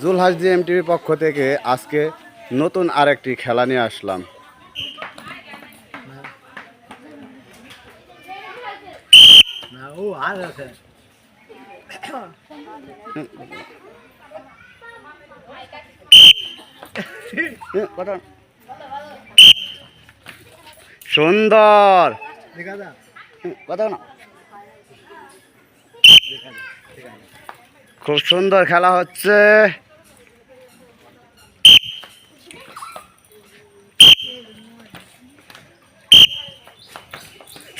জুলহাস জি টিভির পক্ষ থেকে আজকে নতুন আরেকটি খেলা নিয়ে আসলাম। সুন্দর। খুব সুন্দর খেলা হচ্ছে।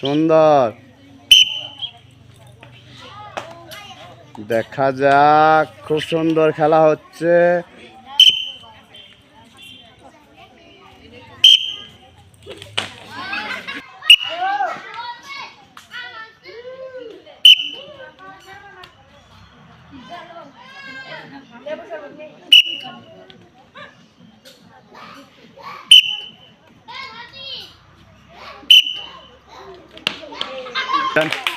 সুন্দর। দেখা যাক খুব সুন্দর খেলা হচ্ছে। Done.